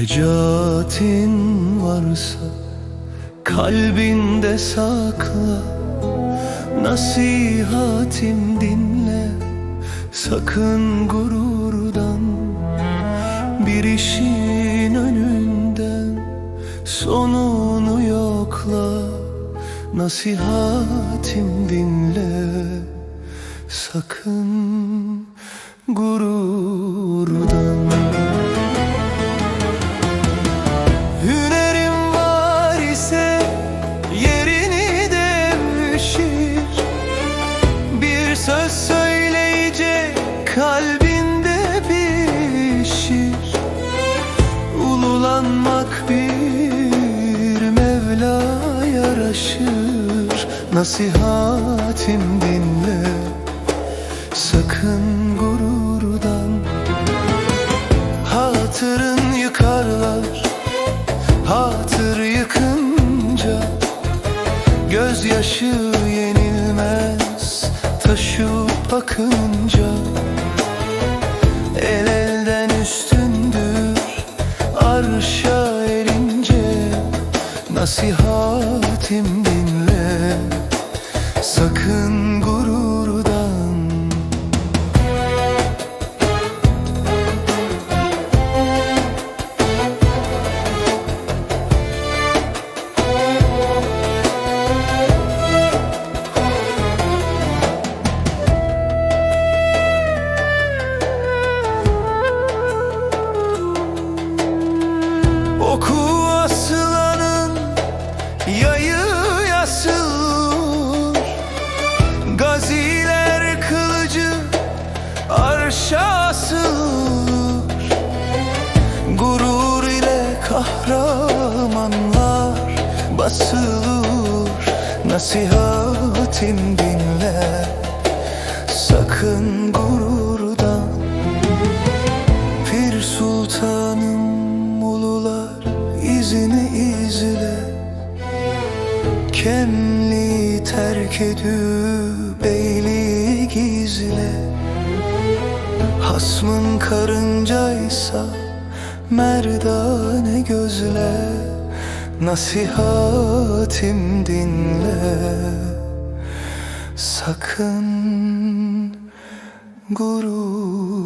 Şecaatin varsa kalbinde sakla. Nasihatim dinle sakın gururdan. Bir işin önünden sonunu yokla. Nasihatim dinle sakın gururdan söz söyleyecek kalbinde pişir. Ululanmak bir Mevla yaraşır. Nasihatim dinle. Sakın gururdan Hatırın yıkarlar. Hatır yıkınca Gözyaşı Taşıp akınca El elden üstündür Arşa erince Nasihatim dinle. Sakın Gaziler kılıcı arşa asılır Gurur ile kahramanlar basılır. Nasihatim dinle sakın gururdan Pir sultanım ulular izini izle. Kemli terk edip Hasmın karıncaysa merdane gözle Nasihatim dinle. Sakın gururdan